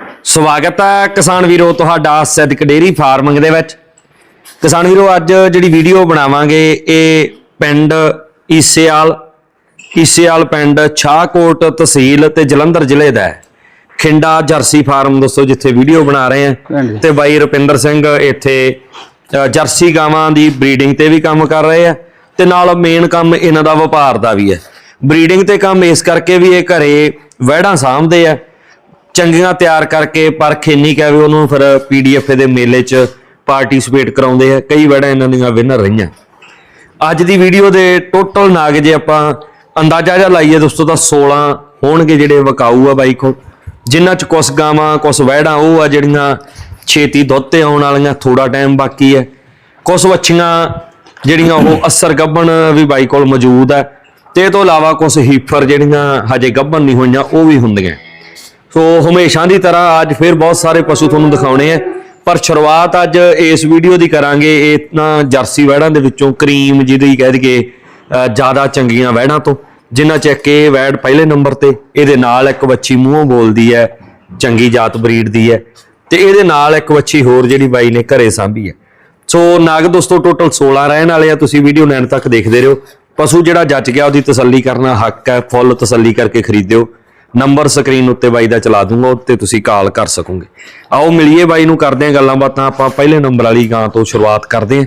ਸਵਾਗਤ ਹੈ ਕਿਸਾਨ ਵੀਰੋ ਤੁਹਾਡਾ ਸਿੱਧਕ ਡੇਰੀ ਫਾਰਮਿੰਗ ਦੇ ਵਿੱਚ। ਕਿਸਾਨ ਵੀਰੋ ਅੱਜ ਜਿਹੜੀ ਵੀਡੀਓ ਬਣਾਵਾਂਗੇ ਇਹ ਪਿੰਡ ਈਸੇਵਾਲ ਈਸੇਵਾਲ ਪਿੰਡ ਛਾਹਕੋਟ ਤਹਿਸੀਲ ਤੇ ਜਲੰਧਰ ਜ਼ਿਲ੍ਹੇ ਦਾ ਹੈ। ਖਿੰਡਾ ਜਰਸੀ ਫਾਰਮ ਦੋਸਤੋ ਜਿੱਥੇ ਵੀਡੀਓ ਬਣਾ ਰਹੇ ਆ। ਤੇ ਬਾਈ ਰੁਪਿੰਦਰ ਸਿੰਘ ਇੱਥੇ ਜਰਸੀ ਗਾਵਾਂ ਦੀ ਬਰੀਡਿੰਗ ਤੇ ਵੀ ਕੰਮ ਕਰ ਰਹੇ ਆ। ਤੇ ਨਾਲ ਮੇਨ ਕੰਮ ਇਹਨਾਂ ਦਾ ਵਪਾਰ ਦਾ ਵੀ ਹੈ। ਬਰੀਡਿੰਗ ਤੇ ਕੰਮ ਇਸ ਕਰਕੇ ਵੀ ਇਹ ਘਰੇ ਵਹਿੜਾਂ ਸਾਂਭਦੇ ਆ। ਚੰਗੀਆਂ ਤਿਆਰ ਕਰਕੇ ਪਰ ਖੇਨੀ ਕਹਵੇ ਉਹਨੂੰ ਫਿਰ ਪੀਡੀਐਫ ਦੇ ਮੇਲੇ 'ਚ ਪਾਰਟਿਸਿਪੇਟ ਕਰਾਉਂਦੇ ਆ। ਕਈ ਵੜਾ ਇਹਨਾਂ ਦੀਆਂ ਵਿਨਰ ਰਹੀਆਂ। ਅੱਜ ਦੀ ਵੀਡੀਓ ਦੇ ਟੋਟਲ ਨਾਗ ਜੇ ਆਪਾਂ ਅੰਦਾਜ਼ਾ ਜਿਹਾ ਲਾਈਏ ਦੋਸਤੋ ਤਾਂ 16 ਹੋਣਗੇ ਜਿਹੜੇ ਵਕਾਊ ਆ ਬਾਈ ਕੋਲ। ਜਿਨ੍ਹਾਂ 'ਚ ਕੁਸ ਗਾਵਾਂ ਕੁਸ ਵਹਿੜਾਂ ਉਹ ਆ ਜਿਹੜੀਆਂ ਛੇਤੀ ਦੁੱਧ ਤੇ ਆਉਣ ਵਾਲੀਆਂ ਥੋੜਾ ਟਾਈਮ ਬਾਕੀ ਹੈ ਕੁਸ ਵੱਛੀਆਂ ਜਿਹੜੀਆਂ ਉਹ ਅਸਰ ਗੱਬਣ ਵੀ ਬਾਈ ਕੋਲ ਮੌਜੂਦ ਹੈ ਤੇ ਇਹ ਤੋਂ ਇਲਾਵਾ ਕੁਸ ਹੀਫਰ ਜਿਹੜੀਆਂ ਹਜੇ ਗੱਬਣ ਨਹੀਂ ਹੋਈਆਂ, ਉਹ ਵੀ ਹੁੰਦੀਆਂ। ਸੋ ਹਮੇਸ਼ਾ ਦੀ ਤਰ੍ਹਾਂ ਅੱਜ ਫਿਰ ਬਹੁਤ ਸਾਰੇ ਪਸ਼ੂ ਤੁਹਾਨੂੰ ਦਿਖਾਉਣੇ ਆ। ਪਰ ਸ਼ੁਰੂਆਤ ਅੱਜ ਇਸ ਵੀਡੀਓ ਦੀ ਕਰਾਂਗੇ ਇਹ ਨਾ ਜਰਸੀ ਵੈੜਾਂ ਦੇ ਵਿੱਚੋਂ, ਕਰੀਮ ਜਿਹਦੀ ਕਹਿ ਦਈਏ ਜ਼ਿਆਦਾ ਚੰਗੀਆਂ ਵੈੜਾਂ ਤੋਂ। ਜਿਨ੍ਹਾਂ ਚ ਇੱਕ ਇਹ ਵੈੜ ਪਹਿਲੇ ਨੰਬਰ ਤੇ, ਇਹਦੇ ਨਾਲ ਇੱਕ ਵੱਛੀ ਮੂੰਹੋਂ ਬੋਲਦੀ ਹੈ, ਚੰਗੀ ਜਾਤ ਬਰੀਡ ਦੀ ਹੈ। ਤੇ ਇਹਦੇ ਨਾਲ ਇੱਕ ਵੱਛੀ ਹੋਰ ਜਿਹੜੀ ਬਾਈ ਨੇ ਘਰੇ ਸਾਂਭੀ ਹੈ। ਸੋ ਨਾਗ ਦੋਸਤੋ, ਟੋਟਲ 16 ਰਹਿਣ ਵਾਲੇ ਆ, ਤੁਸੀਂ ਵੀਡੀਓ ਨੈਣ ਤੱਕ ਦੇਖਦੇ ਰਹੋ। ਪਸ਼ੂ ਜਿਹੜਾ ਜੱਜ ਗਿਆ, ਉਹਦੀ ਤਸੱਲੀ ਕਰਨਾ ਹੱਕ ਹੈ, ਫੁੱਲ ਤਸੱਲੀ ਕਰਕੇ ਖਰੀਦਿਓ। ਨੰਬਰ ਸਕਰੀਨ ਉੱਤੇ ਬਾਈ ਦਾ ਚਲਾ ਦੂੰਗਾ ਉੱਤੇ ਤੁਸੀਂ ਕਾਲ ਕਰ ਸਕੋਗੇ। ਆਓ ਮਿਲੀਏ ਬਾਈ ਨੂੰ ਕਰਦੇ ਹਾਂ ਗੱਲਾਂ ਬਾਤਾਂ ਆਪਾਂ ਪਹਿਲੇ ਨੰਬਰ ਵਾਲੀ ਗਾਂ ਤੋਂ ਸ਼ੁਰੂਆਤ ਕਰਦੇ ਹਾਂ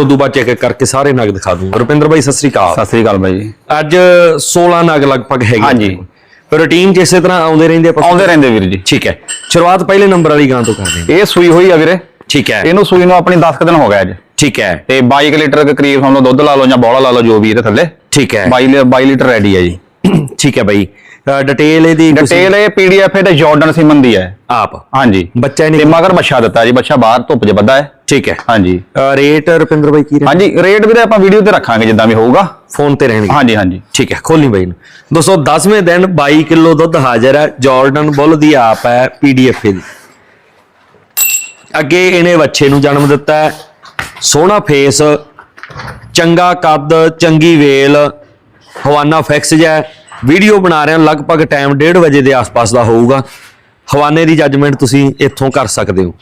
ਉਦੋਂ ਬਾਅਦ ਚੈੱਕ ਕਰਕੇ ਸਾਰੇ ਨਗ ਦਿਖਾ ਦੂੰਗਾ। ਰੁਪਿੰਦਰ ਬਾਈ ਸਤਿ ਸ੍ਰੀ ਅਕਾਲ। ਸਤਿ ਸ੍ਰੀ ਅਕਾਲ ਬਾਈ ਜੀ। ਅੱਜ 16 ਨਗ ਲਗਭਗ ਹੈਗੇ ਹਾਂਜੀ। ਰੁਟੀਨ ਜਿਸੇ ਤਰ੍ਹਾਂ ਆਉਂਦੇ ਰਹਿੰਦੇ ਆਪਾਂ? ਆਉਂਦੇ ਰਹਿੰਦੇ ਵੀਰ ਜੀ। ਠੀਕ ਹੈ। ਸ਼ੁਰੂਆਤ ਪਹਿਲੇ ਨੰਬਰ ਵਾਲੀ ਗਾਂ ਤੋਂ ਕਰਦੇ ਹਾਂ। ਇਹ ਸੂਈ ਹੋਈ ਆ ਵੀਰੇ। ਠੀਕ ਹੈ। ਇਹਨੂੰ ਸੂਈ ਨੂੰ ਆਪਣੀ 10 ਕੁ ਦਿਨ ਹੋ ਗਿਆ ਅੱਜ। ਠੀਕ ਹੈ। ਤੇ 22 ਲੀਟਰ ਦੇ ਕਰੀਬ ਸਾਨੂੰ ਦੁੱਧ ਲਾ ਲਓ ਜਾਂ ਬੋਲਾ ਲਾ ਲਓ ਜੋ ਵੀ ਇਹਦੇ ਥੱਲੇ। ਠੀਕ ਹੈ। 22 ਲੀ- 22 ਲੀਟਰ ਰੈਡੀ ਆ ਜੀ। ਠੀਕ ਹੈ ਬਾਈ। ਡਿਟੇਲ ਇਹਦੀ ਡਿਟੇਲ ਇਹ ਪੀਡੀਐਫ ਤੇ ਜਾਰਡਨ ਸਿਮਨ ਦੀ ਹੈ। ਆਪ। ਹਾਂਜੀ। ਬੱਚਾ ਤੇ ਨਹੀਂ ਮਗਰ ਬੱਚਾ ਦਿੱਤਾ ਜੀ ਬੱਚਾ ਬਾਹਰ ਧੁੱਪ 'ਚ ਵੱਧਾ ਹੈ। ਠੀਕ ਹੈ। ਹਾਂਜੀ। ਰੇਟ ਰੁਪਿੰਦਰ ਬਾਈ ਕੀ ਹਾਂਜੀ ਰੇਟ? ਵੀਰੇ ਆਪਾਂ ਵੀਡੀਓ ਤੇ ਰੱਖਾਂਗੇ ਜਿੱਦਾਂ ਵੀ ਹੋਊਗਾ। ਫੋਨ ਤੇ ਰਹਿਣਗੇ। ਹਾਂਜੀ ਹਾਂਜੀ। ਠੀਕ ਹੈ ਖੋਲੀ ਬਾਈ ਨੂੰ। ਦੋਸਤੋ 10ਵੇਂ ਦਿਨ 22 ਕਿਲੋ ਦੁੱਧ ਹਾਜ਼ਰ ਹੈ। ਜਾਰਡਨ ਬੁੱਲ ਦੀ ਆਪ ਹੈ ਪੀਡੀਐਫ ਦੀ ਅੱਗੇ ਇਹਨੇ ਬੱਚੇ ਨੂੰ ਜਨਮ ਦਿੱਤਾ ਹੈ। ਸੋਹਣਾ ਫੇਸ ਚੰਗਾ ਕੱਦ ਚੰਗੀ ਵੇਲ ਹਵਾਨਾ ਫਿਕਸ ਹੈ। ਵੀਡੀਓ ਬਣਾ ਰਹੇ ਹਾਂ, ਲਗਭਗ ਟਾਈਮ 1:30 ਵਜੇ ਦੇ ਆਸ-ਪਾਸ ਦਾ ਹੋਊਗਾ। ਹਵਾਨੇ ਦੀ ਜੱਜਮੈਂਟ ਤੁਸੀਂ ਇੱਥੋਂ ਕਰ ਸਕਦੇ ਹੋ।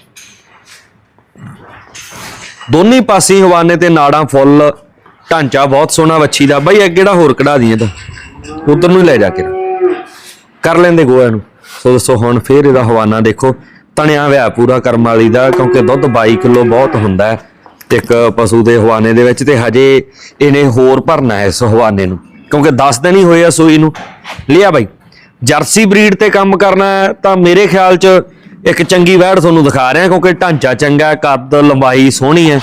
ਦੋਨੇ ਪਾਸੇ ਹਵਾਨੇ ਤੇ ਨਾੜਾਂ ਫੁੱਲ, ਢਾਂਚਾ ਬਹੁਤ ਸੋਹਣਾ, ਵੱਛੀ ਦਾ। ਬਾਈ ਅੱਗੇ ਜਿਹੜਾ ਹੋਰ ਕਢਾ ਦੀ ਤਾਂ? ਉਧਰ ਨੂੰ ਹੀ ਲੈ ਜਾ ਕੇ। ਕਰ ਲੈਂਦੇ ਗੋਇਆ ਨੂੰ। ਸੋ ਦੋਸਤੋ ਹੁਣ ਫੇਰ ਇਹਦਾ ਹਵਾਨਾ ਦੇਖੋ। ਤਣਿਆ ਹੋਇਆ ਪੂਰਾ ਕਰਮ ਵਾਲੀ ਦਾ, ਕਿਉਂਕਿ ਦੁੱਧ 22 ਕਿਲੋ ਬਹੁਤ ਹੁੰਦਾ ਹੈ। ਇੱਕ ਪਸ਼ੂ ਦੇ ਹਵਾਨੇ ਦੇ ਵਿੱਚ ਤੇ ਹਜੇ ਇਹਨੇ ਹੋਰ ਭਰਨਾ ਹੈ ਇਸ ਹਵਾਨੇ ਨੂੰ। ਕਿਉਂਕਿ 10 ਦਿਨ ਹੀ ਹੋਏ ਆ ਸੂਈ ਨੂੰ। ਲਿਆ ਬਾਈ, ਜਰਸੀ ਬਰੀਡ ਤੇ ਕੰਮ ਕਰਨਾ ਤਾਂ ਮੇਰੇ ਖਿਆਲ 'ਚ ਇੱਕ ਚੰਗੀ ਵੈੜ ਤੁਹਾਨੂੰ ਦਿਖਾ ਰਿਹਾ, ਕਿਉਂਕਿ ਢਾਂਚਾ ਚੰਗਾ ਕੱਦ ਲੰਬਾਈ ਸੋਹਣੀ ਹੈ।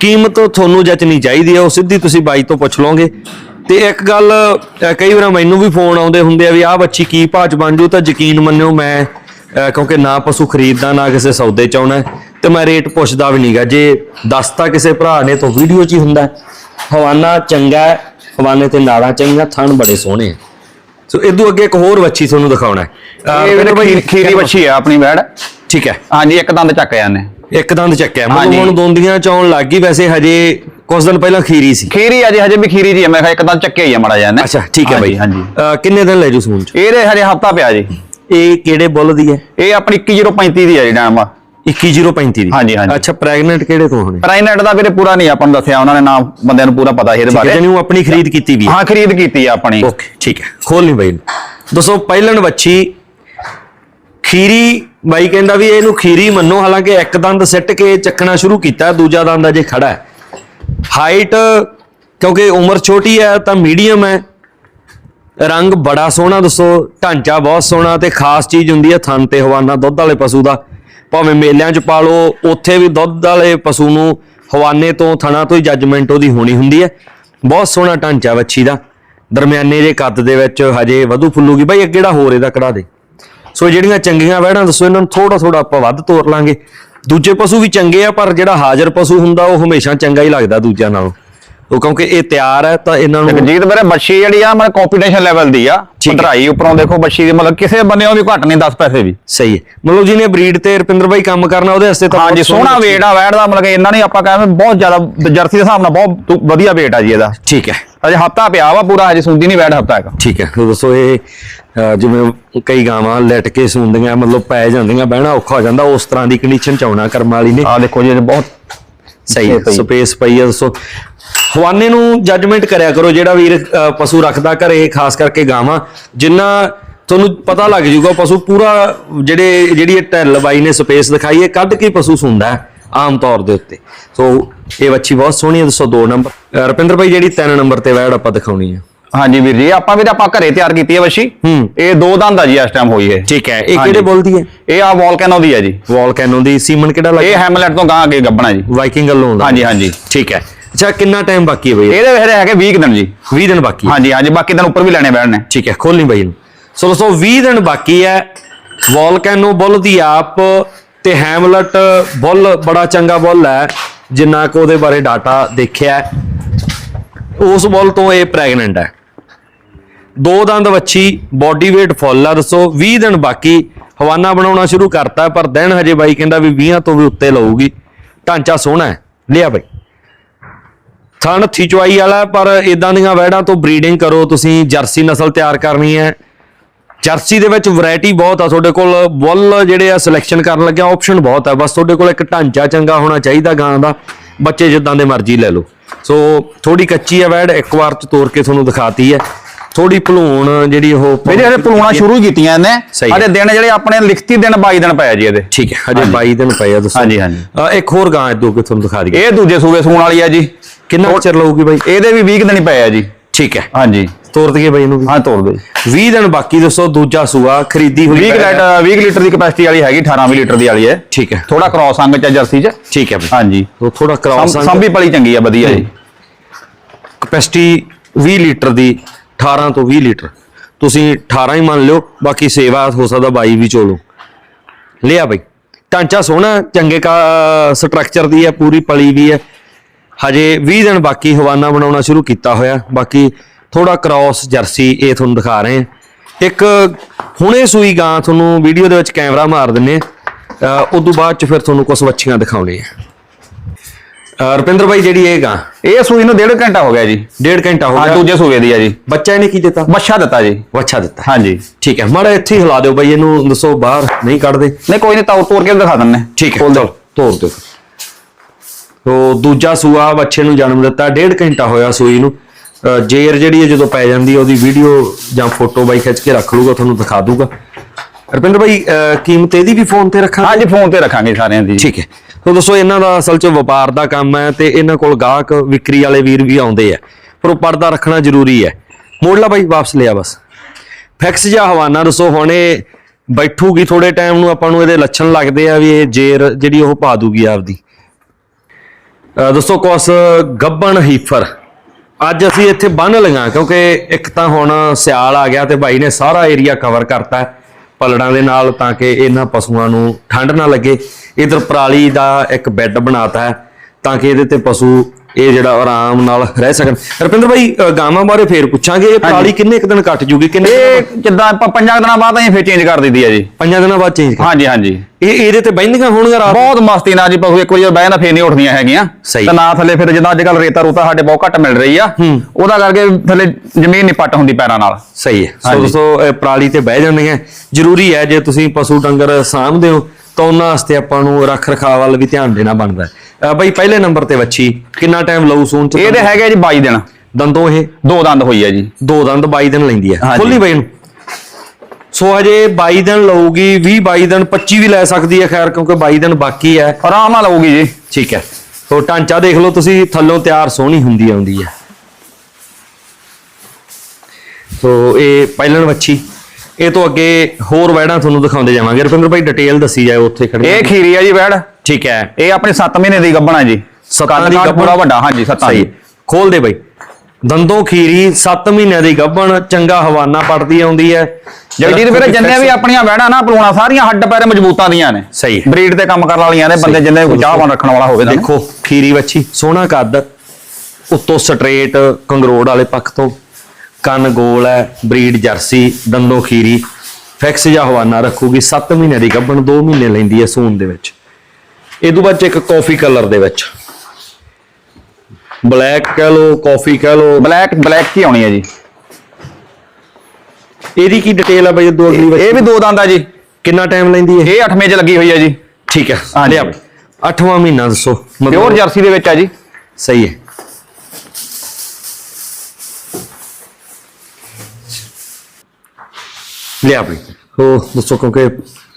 ਕੀਮਤ ਤੁਹਾਨੂੰ ਜਚਣੀ ਚਾਹੀਦੀ ਹੈ, ਉਹ ਸਿੱਧੀ ਤੁਸੀਂ ਬਾਈ ਤੋਂ ਪੁੱਛ ਲਓਗੇ। ਤੇ ਇੱਕ ਗੱਲ ਕਈ ਵਾਰ ਮੈਨੂੰ ਵੀ ਫੋਨ ਆਉਂਦੇ ਹੁੰਦੇ ਆ ਵੀ ਆਹ ਬੱਚੀ ਕੀ ਭਾਅ ਚ ਬਣ ਜੂ, ਤਾਂ ਯਕੀਨ ਮੰਨਿਓ ਮੈਂ ਕਿਉਂਕਿ ਨਾ ਪਸ਼ੂ ਖਰੀਦਦਾ, ਨਾ ਕਿਸੇ ਸੌਦੇ ਚ ਆਉਣਾ ਤੇ ਮੈਂ ਰੇਟ ਪੁੱਛਦਾ ਵੀ ਨਹੀਂਗਾ ਜੇ ਦੱਸਤਾ ਕਿਸੇ ਭਰਾ ਨੇ ਤਾਂ ਵੀਡੀਓ ਚ ਹੀ ਹੁੰਦਾ ਹਵਾਨਾ ਚੰਗਾ ਹੈ, ਹਵਾਨੇ ਤੇ ਨਾੜਾਂ ਚੰਗੀਆਂ ਥਣ ਬੜੇ ਸੋਹਣੇ ਆ। ਸੋ ਇਦੋਂ ਅੱਗੇ ਇੱਕ ਹੋਰ ਬੱਚੀ ਤੁਹਾਨੂੰ ਦਿਖਾਉਣਾ ਹੈ। ਇਹ ਬਾਈ, ਖੀਰੀ- ਬੱਚੀ ਆ ਆਪਣੀ ਵੈੜ ਠੀਕ ਹੈ। ਹਾਂਜੀ ਇੱਕ ਦੰਦ ਚੱਕ ਜਾਂਦੇ ਇੱਕ ਦੰਦ ਚੱਕਿਆ। ਮਤਲਬ ਹਾਂਜੀ। ਹੁਣ ਦੋਂਦੀਆਂ ਚ ਆਉਣ ਲੱਗ ਗਈ ਵੈਸੇ ਹਜੇ ਕੁਝ ਦਿਨ ਪਹਿਲਾਂ ਖੀਰੀ ਸੀ। ਖੀਰੀ ਅਜੇ ਹਜੇ ਵੀ ਖੀਰੀ ਜੀ ਆ। ਮੈਂ ਕਿਹਾ ਇੱਕ ਦੰਦ ਚੱਕਿਆ ਹੀ ਆ ਮੜਾ ਜਾਂਦੇ ਅੱਛਾ ਠੀਕ ਹੈ ਬਾਈ ਹਾਂਜੀ। ਕਿੰਨੇ ਦਿਨ ਲੈ ਜੂ ਸੂਣ ਚ? ਇਹਦੇ ਹਜੇ ਹਫਤਾ ਪਿਆ ਜੀ। ਇਹ ਕਿਹੜੇ ਬੁੱਲ ਦੀ ਹੈ? ਇਹ ਆਪਣੀ 21035 ਦੀ ਹੈ ਜੀ ਨਾਮ 21035 ਦੀ। ਹਾਂਜੀ, ਹਾਂਜੀ। ਅੱਛਾ ਪ੍ਰੈਗਨੈਂਟ ਕਿਹੜੇ ਤੋਂ ਹੋਣੇ? ਪ੍ਰਾਈਨਟ ਦਾ ਵੀਰੇ ਪੂਰਾ ਨਹੀਂ ਆਪਾਂ ਨੂੰ ਦੱਸਿਆ ਉਹਨਾਂ ਨੇ ਨਾਮ ਬੰਦਿਆਂ ਨੂੰ ਪੂਰਾ ਪਤਾ ਇਹਦੇ ਬਾਰੇ। ਉਹ ਆਪਣੀ ਖਰੀਦ ਕੀਤੀ ਵੀ ਹੈ। ਖਰੀਦ ਕੀਤੀ ਆ ਆਪਣੀ। ਓਕੇ ਠੀਕ ਹੈ ਖੋਲ ਨਹੀਂ ਬਾਈ। ਦੋਸਤੋ ਪਹਿਲਣ ਵੱਛੀ ਖੀਰੀ ਬਾਈ ਕਹਿੰਦਾ ਵੀ ਇਹਨੂੰ ਖੀਰੀ ਮੰਨੋ ਹਾਲਾਂਕਿ ਇੱਕ ਦੰਦ ਸਿੱਟ ਕੇ ਚੱਕਣਾ ਸ਼ੁਰੂ ਕੀਤਾ ਦੂਜਾ ਦੰਦ ਅਜੇ ਖੜਾ ਹੈ। ਹਾਈਟ ਕਿਉਂਕਿ ਉਮਰ ਛੋਟੀ ਹੈ ਤਾਂ ਮੀਡੀਅਮ ਹੈ। ਰੰਗ ਬੜਾ ਸੋਹਣਾ ਦੱਸੋ ਢਾਂਚਾ ਬਹੁਤ ਸੋਹਣਾ ਤੇ ਖਾਸ ਚੀਜ਼ ਹੁੰਦੀ ਹੈ ਥਣ ਤੇ ਹਵਾਨਾ ਦੁੱਧ ਵਾਲੇ ਪਸ਼ੂ ਦਾ। ਭਾਵੇਂ ਮੇਲਿਆਂ 'ਚ ਪਾ ਲਓ, ਉੱਥੇ ਵੀ ਦੁੱਧ ਵਾਲੇ ਪਸ਼ੂ ਨੂੰ ਹਵਾਨੇ ਤੋਂ, ਥਣਾ ਤੋਂ ਹੀ ਜੱਜਮੈਂਟ ਉਹਦੀ ਹੋਣੀ ਹੁੰਦੀ ਹੈ। ਬਹੁਤ ਸੋਹਣਾ ਢਾਂਚਾ ਵੱਛੀ ਦਾ। ਦਰਮਿਆਨੇ ਦੇ ਕੱਦ ਦੇ ਵਿੱਚ ਹਜੇ ਵਧੂ ਫੁੱਲੂਗੀ। ਬਾਈ ਅੱਗੇ ਜਿਹੜਾ ਹੋਰ ਇਹਦਾ ਕਢਾ ਦੇ? ਸੋ ਜਿਹੜੀਆਂ ਚੰਗੀਆਂ ਵਹਿੜਾਂ ਦੱਸੋ, ਇਹਨਾਂ ਨੂੰ ਥੋੜਾ ਥੋੜਾ ਆਪਾਂ ਵੱਧ ਤੋਰ ਲਾਂਗੇ। ਦੂਜੇ ਪਸ਼ੂ ਵੀ ਚੰਗੇ ਆ, ਪਰ ਜਿਹੜਾ ਹਾਜ਼ਰ ਪਸ਼ੂ ਹੁੰਦਾ, ਉਹ ਹਮੇਸ਼ਾ ਚੰਗਾ ਹੀ ਲੱਗਦਾ ਦੂਜਿਆਂ ਨਾਲੋਂ। ਉਹ ਕਿਉਂਕਿ ਇਹ ਤਿਆਰ ਹੈ ਤਾਂ ਇਹਨਾਂ ਨੂੰ ਜਗਜੀਤ ਵੀਰੇ ਬੱਚੀ ਜਿਹੜੀ ਆ ਮਤਲਬ ਕੰਪੀਟੀਸ਼ਨ ਲੈਵਲ ਦੀ ਆ। ਪਧਰਾਈ ਉੱਪਰੋਂ ਦੇਖੋ ਬੱਚੀ ਦੀ ਮਤਲਬ ਕਿਸੇ ਬੰਨਿਓ ਵੀ ਘੱਟ ਨਹੀਂ 10 ਪੈਸੇ ਵੀ ਸਹੀ ਹੈ। ਮਤਲਬ ਜਿਹਨੇ ਬਰੀਡ ਤੇ ਰਪਿੰਦਰ ਭਾਈ ਕੰਮ ਕਰਨਾ ਉਹਦੇ ਵਾਸਤੇ ਤਾਂ ਹਾਂਜੀ ਸੋਹਣਾ ਵੇਟ ਆ ਵੈੜ ਦਾ ਮਤਲਬ ਇਹਨਾਂ ਨੇ ਆਪਾਂ ਕਹਿੰਦੇ ਬਹੁਤ ਜ਼ਿਆਦਾ ਜਰਸੀ ਦੇ ਹਿਸਾਬ ਨਾਲ ਬਹੁਤ ਵਧੀਆ ਵੇਟ ਆ ਜੀ ਇਹਦਾ। ਠੀਕ ਹੈ। ਅਜੇ ਹਫਤਾ ਪਿਆ ਵਾ ਪੂਰਾ ਹਜੇ ਸੁਣਦੀ ਨਹੀਂ ਬੈਠ ਹਫਤਾ ਹੈਗਾ। ਠੀਕ ਹੈ। ਦੱਸੋ ਇਹ ਜਿਵੇਂ ਕਈ ਗਾਵਾਂ ਲੈਟ ਕੇ ਸੂੰਦੀਆਂ ਮਤਲਬ ਪੈ ਜਾਂਦੀਆਂ ਬਹਿਣਾ ਔਖਾ ਹੋ ਜਾਂਦਾ ਉਸ ਤਰ੍ਹਾਂ ਦੀ ਕੰਡੀਸ਼ਨ ਚ ਆਉਣਾ ਕਰਮ ਵਾਲੀ ਨੇ। ਆ ਦੇਖੋ ਜੀ ਬਹੁਤ ਸਹੀ। ਸਪੇਸ ਪਈ ਹੈ ਦੱਸੋ। ਹਵਾਨੇ ਨੂੰ ਜੱਜਮੈਂਟ ਕਰਿਆ ਕਰੋ ਜਿਹੜਾ ਵੀਰ ਪਸ਼ੂ ਰੱਖਦਾ ਘਰੇ ਖਾਸ ਕਰਕੇ ਗਾਵਾਂ ਜਿੰਨਾ ਤੁਹਾਨੂੰ ਪਤਾ ਲੱਗ ਜੂਗਾ ਪਸ਼ੂ ਪੂਰਾ ਜਿਹੜੇ ਜਿਹੜੀ ਇਹ ਢਿੱਲ ਬਾਈ ਨੇ ਸਪੇਸ ਦਿਖਾਈ ਹੈ ਕੱਢ ਕੇ ਪਸ਼ੂ ਸੁੰਦਾ ਹੈ ਆਮ ਤੌਰ ਦੇ ਉੱਤੇ। ਸੋ ਇਹ ਬੱਚੀ ਬਹੁਤ ਸੋਹਣੀ ਹੈ ਦੱਸੋ 2 ਨੰਬਰ ਰੁਪਿੰਦਰ ਭਾਈ ਜਿਹੜੀ 3 ਨੰਬਰ ਤੇ ਵੈੜ ਆਪਾਂ ਦਿਖਾਉਣੀ ਹੈ। ਹਾਂਜੀ ਵੀਰ ਜੀ ਆਪਾਂ ਵੀਰ ਆਪਾਂ ਘਰੇ ਤਿਆਰ ਕੀਤੀ ਹੈ ਹੂੰ। ਇਹ ਦੋ ਦੰਦ ਆ ਜੀ ਇਸ ਟਾਈਮ ਹੋਈ ਹੈ ਠੀਕ ਹੈ ਇਹ। ਕਿਹੜੇ ਬੋਲਦੀ ਹੈ? ਇਹ ਆ ਵੋਲਕੈਨੋ ਦੀ ਹੈ ਜੀ। ਵੋਲਕੈਨੋ ਦੀ ਸੀਮਨ ਕਿਹੜਾ ਇਹ ਲੱਗਦਾ ਹੈਮਲਟ ਤੋਂ ਗਾਂ ਅੱਗੇ ਗੱਬਣਾ ਜੀ। ਵਾਈਕਿੰਗ ਵੱਲੋਂ ਹਾਂਜੀ ਹਾਂਜੀ। ਠੀਕ ਹੈ। ਅੱਛਾ ਕਿੰਨਾ ਟਾਈਮ ਬਾਕੀ ਹੈ ਬਈ? ਇਹਦੇ ਵਿੱਚ ਹੈਗੇ 20 ਕੁ ਦਿਨ ਜੀ। 20 ਦਿਨ ਬਾਕੀ ਹੈ। ਹਾਂਜੀ ਹਾਂਜੀ ਬਾਕੀ ਦਿਨ ਉੱਪਰ ਵੀ ਲੈਣੇ ਬੈਠਣੇ। ਠੀਕ ਹੈ ਖੋਲਣੀ ਬਾਈ ਨੂੰ ਸੋ ਦੋਸਤੋ 20 ਦਿਨ ਬਾਕੀ ਹੈ। ਵੋਲਕੈਨੋ ਬੁੱਲ ਦੀ ਆਪ ਤੇ ਹੈਮਲਟ ਬੁੱਲ ਬੜਾ ਚੰਗਾ ਬੁੱਲ ਹੈ। ਜਿੰਨਾ ਕੋ ਉਹਦੇ ਬਾਰੇ ਡਾਟਾ ਦੇਖਿਆ। ਉਸ ਬੁੱਲ ਤੋਂ ਇਹ ਪ੍ਰੈਗਨੈਂਟ ਹੈ। ਦੋ ਦੰਦ ਵੱਛੀ ਬਾਡੀ weight ਫੁੱਲ ਆ ਦੱਸੋ। 20 ਦਿਨ ਬਾਕੀ ਹਵਾਨਾ ਬਣਾਉਣਾ ਸ਼ੁਰੂ ਕਰਤਾ ਪਰ ਦਿਨ ਹਜੇ ਬਾਈ ਕਹਿੰਦਾ ਵੀ 20 ਤੋਂ ਵੀ ਉੱਤੇ ਲਊਗੀ। ਢਾਂਚਾ ਸੋਹਣਾ ਹੈ। ਲਿਆ ਬਾਈ। ਥਣ ਥਿਚਵਾਈ ਵਾਲਾ ਪਰ ਇਦਾਂ ਦੀਆਂ ਵੈੜਾਂ ਤੋਂ ਬਰੀਡਿੰਗ ਕਰੋ, ਤੁਸੀਂ ਜਰਸੀ ਨਸਲ ਤਿਆਰ ਕਰਨੀ ਹੈ। ਜਰਸੀ ਦੇ ਵਿੱਚ ਵੈਰਾਈਟੀ ਬਹੁਤ ਆ, ਤੁਹਾਡੇ ਕੋਲ ਬੁੱਲ ਜਿਹੜੇ ਆ ਸਿਲੈਕਸ਼ਨ ਕਰਨ ਲੱਗਿਆ ਆਪਸ਼ਨ ਬਹੁਤ ਆ। ਬਸ ਤੁਹਾਡੇ ਕੋਲ ਇੱਕ ਢਾਂਚਾ ਚੰਗਾ ਹੋਣਾ ਚਾਹੀਦਾ ਗਾਂ ਦਾ, ਬੱਚੇ ਜਿੱਦਾਂ ਦੇ ਮਰਜ਼ੀ ਲੈ ਲਓ। ਸੋ ਥੋੜੀ ਕੱਚੀ ਆ ਵੈੜ ਇੱਕ ਵਾਰ ਚ ਤੋੜ ਕੇ ਤੁਹਾਨੂੰ ਦਿਖਾਤੀ ਹੈ। ਥੋੜੀ ਭਲੂਣ ਜਿਹੜੀ ਉਹ ਵੀਰੇ ਹਲੇ ਪਲੂਣਾ ਸ਼ੁਰੂ ਹੀ ਕੀਤੀਆਂ ਇਹਨੇ। ਸਹੀ ਹੈ। ਅਜੇ ਦਿਨ ਜਿਹੜੇ ਆਪਣੇ ਲਿਖਤੀ ਦਿਨ 22 ਦਿਨ ਪਏ ਜੀ ਇਹਦੇ। ਠੀਕ ਹੈ ਹਜੇ। 22 ਦਿਨ ਪਏ ਆ ਦੱਸੋ। ਹਾਂਜੀ, ਹਾਂਜੀ। ਅ, ਇੱਕ ਹੋਰ ਗਾਂ ਦੋ ਕਿ ਤੁਹਾਨੂੰ ਦਿਖਾ ਦਈਏ। ਇਹ ਦੂਜੇ ਸੂਬੇ ਸੂਣ ਵਾਲੀ ਹੈ ਜੀ। ਕਿੰਨਾ ਕੁ ਚਿਰ ਲਊਗੀ ਬਾਈ? ਇਹਦੇ ਵੀ 20 ਕੁ ਦਿਨ ਹੀ ਪਏ ਆ ਜੀ। ਠੀਕ ਹੈ। ਹਾਂਜੀ। ਤੋੜ ਦਈਏ ਬਾਈ ਨੂੰ ਵੀ। ਹਾਂ ਤੋੜ ਜੀ 20 ਦਿਨ ਬਾਕੀ ਦੱਸੋ ਦੂਜਾ ਸੂਆ ਖਰੀਦੀ ਹੋਈ 20 ਵੈੜ ਹੈ। ਲੀਟਰ 20 ਲੀਟਰ ਦੀ ਕਪੈਸਿਟੀ ਵਾਲੀ ਹੈਗੀ 18 20 ਲੀਟਰ ਦੀ ਵਾਲੀ ਹੈ। ਠੀਕ ਹੈ। ਥੋੜਾ ਕ੍ਰਾਸ ਅੰਗ ਚ ਹੈ ਜਰਸੀ ਚ। ਠੀਕ ਹੈ ਬਾਈ। ਹਾਂਜੀ। ਤੋ ਥੋੜਾ ਕ੍ਰਾਸ ਸੰ- ਸੰਭੀ ਪਲੀ ਚੰਗੀ ਆ ਵਧੀਆ ਜੀ। ਕਪੈਸਿਟੀ 20 ਲੀਟਰ ਦੀ 18 ਤੋਂ 20 ਲੀਟਰ। ਤੁਸੀਂ 18 ਹੀ ਮੰਨ ਲਿਓ, ਬਾਕੀ ਸੇਵਾ ਹੋ ਸਕਦਾ 22 ਵੀ ਚੋਲੋ। ਲਿਆ ਬਈ। ਢਾਂਚਾ ਸੋਹਣਾ, ਚੰਗੇ ਕਾ ਸਟਰਕਚਰ ਦੀ ਹੈ, ਪੂਰੀ ਪਲੀ ਵੀ ਹੈ। ਹਜੇ 20 ਦਿਨ ਬਾਕੀ ਹਵਾਨਾ ਬਣਾਉਣਾ ਸ਼ੁਰੂ ਕੀਤਾ ਹੋਇਆ। ਬਾਕੀ ਥੋੜਾ ਕ੍ਰਾਸ ਜਰਸੀ ਇਹ ਤੁਹਾਨੂੰ ਦਿਖਾ ਰਹੇ ਹਾਂ। ਇੱਕ ਹੁਣੇ ਸੂਈ ਗਾਂ ਤੁਹਾਨੂੰ ਵੀਡੀਓ ਦੇ ਵਿੱਚ ਕੈਮਰਾ ਮਾਰ ਦਿੰਨੇ ਆ ਉਸ ਤੋਂ ਬਾਅਦ ਚ ਫਿਰ ਤੁਹਾਨੂੰ ਕੁਝ ਵੱਛੀਆਂ ਦਿਖਾਉਣੇ ਆ ਰੁਪਿੰਦਰ ਭਾਈ ਜਿਹੜੀ ਇਹ ਗਾਂ। ਇਹ ਸੂਈ ਨੂੰ ਡੇਢ ਘੰਟਾ ਹੋ ਗਿਆ ਜੀ। ਡੇਢ ਘੰਟਾ ਹੋ ਹਾਂ ਗਿਆ ਦੂਜੇ ਸੂਬੇ ਦੀ ਆ ਜੀ। ਬੱਚਾ ਇਹਨੇ ਕੀ ਦਿੱਤਾ? ਬੱਛਾ ਦਿੱਤਾ ਜੀ। ਵੱਛਾ ਦਿੱਤਾ। ਹਾਂਜੀ। ਠੀਕ ਹੈ ਮਾੜਾ ਇੱਥੇ ਹੀ ਹਿਲਾ ਦਿਓ ਬਾਈ ਇਹਨੂੰ ਦੱਸੋ ਬਾਹਰ ਨਹੀਂ ਕੱਢਦੇ। ਨਹੀਂ ਕੋਈ ਨਹੀਂ ਤੋੜ ਤੋੜ ਕੇ ਦਿਖਾ ਦਿੰਨੇ। ਠੀਕ ਹੈ ਖੋਲ ਦਿਓ। ਤੋੜ ਦਿਓ। ਤੋ ਦੂਜਾ ਸੂਆ ਬੱਚੇ ਨੂੰ ਜਨਮ ਦਿੱਤਾ ਡੇਢ ਘੰਟਾ ਹੋਇਆ ਸੂਈ ਨੂੰ। ਅ, ਜੇਰ ਜਿਹੜੀ ਹੈ ਜਦੋਂ ਪੈ ਜਾਂਦੀ ਹੈ ਉਹਦੀ ਵੀਡੀਓ ਜਾਂ ਫੋਟੋ ਬਾਈ ਖਿੱਚ ਕੇ ਰੱਖ ਲੂਗਾ ਤੁਹਾਨੂੰ ਦਿਖਾ ਦੂਗਾ ਰੁਪਿੰਦਰ ਭਾਈ ਅ, ਕੀਮਤ ਇਹਦੀ ਵੀ ਫੋਨ ਤੇ ਰੱਖਾਂ ਹਾਂਜੀ ਫੋਨ ਤੇ ਰੱਖਾਂਗੇ ਸਾਰਿਆਂ ਦੀ ਠੀਕ ਹੈ। ਤੋ ਦੱਸੋ, ਇਹਨਾਂ ਦਾ ਅਸਲ 'ਚ ਵਪਾਰ ਦਾ ਕੰਮ ਹੈ ਤੇ ਇਹਨਾਂ ਕੋਲ ਗਾਹਕ ਵਿਕਰੀ ਵਾਲੇ ਵੀਰ ਵੀ ਆਉਂਦੇ ਆ। ਪਰ ਉਹ ਪਰਦਾ ਰੱਖਣਾ ਜ਼ਰੂਰੀ ਹੈ। ਮੋੜ ਲਾ ਬਾਈ, ਵਾਪਸ ਲਿਆ ਬਸ। ਫਿਕਸ ਜਾਂ ਹਵਾਨਾ ਦੱਸੋ, ਹੁਣ ਇਹ ਬੈਠੂਗੀ ਥੋੜੇ ਟਾਈਮ ਨੂੰ, ਆਪਾਂ ਨੂੰ ਇਹਦੇ ਲੱਛਣ ਲੱਗਦੇ ਆ ਵੀ ਇਹ ਜੇਰ ਜਿਹੜੀ ਉਹ ਪਾ ਦੂਗੀ ਆਪਦੀ। ਅਹ ਦੋਸਤੋ ਕੁਛ ਗੱਬਣ ਹੀਫਰ। ਅੱਜ ਅਸੀਂ ਇੱਥੇ ਬੰਨ ਲਈਆਂ, ਕਿਉਂਕਿ ਇੱਕ ਤਾਂ ਹੁਣ ਸਿਆਲ ਆ ਗਿਆ ਤੇ ਭਾਈ ਨੇ ਸਾਰਾ ਏਰੀਆ ਕਵਰ ਕਰਤਾ ਪਲੜਾਂ ਦੇ ਨਾਲ ਤਾਂ ਕਿ ਇਹਨਾਂ ਪਸ਼ੂਆਂ ਨੂੰ ਠੰਡ ਨਾ ਲੱਗੇ। ਇਧਰ ਪਰਾਲੀ ਦਾ ਇੱਕ ਬੈੱਡ ਬਣਾਤਾ ਹੈ ਤਾਂ ਕਿ ਇਹਦੇ ਤੇ ਪਸ਼ੂ ਇਹ ਜਿਹੜਾ ਆਰਾਮ ਨਾਲ ਰਹਿ ਸਕਣ। ਰਪਿੰਦਰ ਭਾਈ ਗਾਵਾਂ ਬਾਰੇ ਫੇਰ ਪੁੱਛਾਂਗੇ ਇਹ ਪਰਾਲੀ ਕਿੰਨੇ ਕੁ ਦਿਨ ਕੱਟ ਜੂਗੀ ਕਿੰਨੇ ਇਹ ਜਿੱਦਾਂ ਆਪਾਂ ਪੰਜਾਂ ਦਿਨਾਂ ਬਾਅਦ ਅਸੀਂ ਫੇਰ ਚੇਂਜ ਕਰ ਦਿੱਤੀ ਆ ਜੀ। ਪੰਜਾਂ ਦਿਨਾਂ ਬਾਅਦ ਚੇਂਜ ਹਾਂਜੀ ਹਾਂਜੀ। ਇਹ ਇਹਦੇ ਤੇ ਬਹਿੰਦੀਆਂ ਹੋਣਗੀਆਂ ਰਾਤ ਬਹੁਤ ਮਸਤੀ ਨਾਲ ਜੀ ਪਸ਼ੂ ਇੱਕ ਵਾਰੀ ਜਦੋਂ ਬਹਿ ਫੇਰ ਨਹੀਂ ਉੱਠਦੀਆਂ ਹੈਗੀਆਂ। ਸਹੀ। ਤੇ ਨਾ ਥੱਲੇ ਫਿਰ ਜਿੱਦਾਂ ਅੱਜ ਕੱਲ ਰੇਤਾ ਰੂਤਾ ਸਾਡੇ ਬਹੁਤ ਘੱਟ ਮਿਲ ਰਹੀ ਆ। ਉਹਦਾ ਕਰਕੇ ਥੱਲੇ ਜ਼ਮੀਨ ਨਹੀਂ ਪੱਟ ਹੁੰਦੀ ਪੈਰਾਂ ਨਾਲ। ਸਹੀ ਹੈ। ਸੋ। ਦੋਸਤੋ ਇਹ ਪਰਾਲੀ ਤੇ ਬਹਿ ਜਾਂਦੀਆਂ ਜ਼ਰੂਰੀ ਹੈ ਜੇ ਤੁਸੀਂ ਪਸ਼ੂ ਡੰਗਰ ਸਾਂਭਦੇ ਹੋ ਤਾਂ ਉਹਨਾਂ ਵਾਸਤੇ ਆਪਾਂ ਨੂੰ ਰੱਖ ਰਖਾਅ ਵੱਲ ਵੀ ਧਿਆਨ ਦੇਣਾ ਬਣਦਾ ਹੈ। ਬਈ ਪਹਿਲੇ ਨੰਬਰ ਤੇ ਵੱਛੀ ਕਿੰਨਾ ਟਾਈਮ ਲਊ ਸੂਣ ਚ? ਇਹਦੇ ਹੈਗੇ ਜੀ 22 ਦਿਨ। ਦੰਦੋਂ ਇਹ? ਦੋ ਦੰਦ ਹੋਈ ਆ ਜੀ। ਦੋ ਦੰਦ 22 ਦਿਨ ਲੈਂਦੀ ਹੈ। ਖੁੱਲੀ ਬਈ ਨੂੰ ਸੋ ਹਜੇ 22 ਦਿਨ ਲਊਗੀ 20 22 ਦਿਨ 25 ਵੀ ਲੈ ਸਕਦੀ ਹੈ ਖੈਰ ਕਿਉਂਕਿ 22 ਦਿਨ ਬਾਕੀ ਹੈ। ਆਰਾਮ ਨਾਲ ਆਊਗੀ ਜੀ। ਠੀਕ ਹੈ। ਸੋ ਢਾਂਚਾ ਦੇਖ ਲਓ ਤੁਸੀਂ ਥੱਲੋਂ ਤਿਆਰ ਸੋਹਣੀ ਹੁੰਦੀ ਆਉਂਦੀ ਹੈ। ਸੋ ਇਹ ਪਹਿਲਣ ਵੱਛੀ। ਇਹ ਤੋਂ ਅੱਗੇ ਹੋਰ ਵੈੜਾਂ ਤੁਹਾਨੂੰ ਦਿਖਾਉਂਦੇ ਜਾਵਾਂਗੇ। ਰੁਪਿੰਦਰ ਭਾਈ ਡਿਟੇਲ ਦੱਸੀ ਜਾਏ ਉੱਥੇ ਖੜੀ ਇਹ ਖੀਰੀ ਆ ਜੀ ਵੈੜ ਠੀਕ ਹੈ। ਇਹ ਆਪਣੇ 7 ਮਹੀਨੇ ਦੀ ਗੱਭਣਾ ਜੀ। ਸੱਤਾਂ ਦੀ ਗੱਭਣ? ਵੱਡਾ। ਹਾਂਜੀ ਸੱਤਾਂ ਦੀ। ਖੋਲ ਦੇ ਬਈ। ਦੰਦੋਂ ਖੀਰੀ 7 ਮਹੀਨਿਆਂ ਦੀ ਗੱਭਣ ਚੰਗਾ ਹਵਾਨਾ ਪੜਦੀ ਆਉਂਦੀ ਹੈ। ਜਗਜੀਤ ਵੀਰੇ ਜਿੰਨੇ ਵੀ ਆਪਣੀਆਂ ਵੈੜਾਂ ਨਾ ਪਲੂਣਾ ਸਾਰੀਆਂ ਹੱਡ ਪੈਰ ਮਜ਼ਬੂਤਾਂ ਦੀਆਂ ਨੇ। ਸਹੀ। ਬਰੀਡ ਤੇ ਕੰਮ ਕਰਨ ਵਾਲੀਆਂ ਨੇ ਬੰਦੇ ਜਿੰਨੇ ਕੋਈ ਚਾਹਵਾਨ ਰੱਖਣ ਵਾਲਾ ਹੋਵੇ ਦੇਖੋ ਖੀਰੀ ਵੱਛੀ ਸੋਹਣਾ ਕੱਦ ਉੱਤੋਂ ਸਟ੍ਰੇਟ ਕੰਗਰੋੜ ਵਾਲੇ ਪੱਖ ਤੋਂ। ਕੰਨ ਗੋਲ ਹੈ ਬਰੀਡ ਜਰਸੀ ਦੰਦੋਂ ਖੀਰੀ ਫਿਕਸ ਜਾਂ ਹਵਾਨਾ ਰੱਖੂਗੀ 7 ਮਹੀਨੇ ਦੀ ਗੱਭਣ 2 ਮਹੀਨੇ ਲੈਂਦੀ ਹੈ ਸੂਨ ਦੇ ਵਿੱਚ। ਇਹ ਤੋਂ ਬਾਅਦ ਇੱਕ ਕਾਫੀ ਕਲਰ ਦੇ ਵਿੱਚ। ਬਲੈਕ ਕਹਿ ਲੋ ਕਾਫੀ ਕਹਿ ਲੋ ਬਲੈਕ ਬਲੈਕ ਕੀ ਆਉਣੀ ਹੈ ਜੀ। ਇਹਦੀ ਕੀ ਡਿਟੇਲ ਆ ਬਈ ਦੋ ਅਗਲੀ ਇਹ ਵੀ ਦੋ ਦੰਦ ਆ ਜੀ। ਕਿੰਨਾ ਟਾਈਮ ਲੈਂਦੀ ਹੈ ਇਹ? 8ਵੇਂ ਚ ਲੱਗੀ ਹੋਈ ਹੈ ਜੀ। ਠੀਕ ਹੈ। ਹਾਂਜੀ। ਲਿਆ ਅੱਠਵਾਂ ਮਹੀਨਾ ਦੱਸੋ। ਪਿਓਰ ਜਰਸੀ ਦੇ ਵਿੱਚ ਆ ਜੀ। ਸਹੀ ਹੈ। ਲਿਆ ਬਈ ਉਹ ਦੱਸੋ ਕਿਉਂਕਿ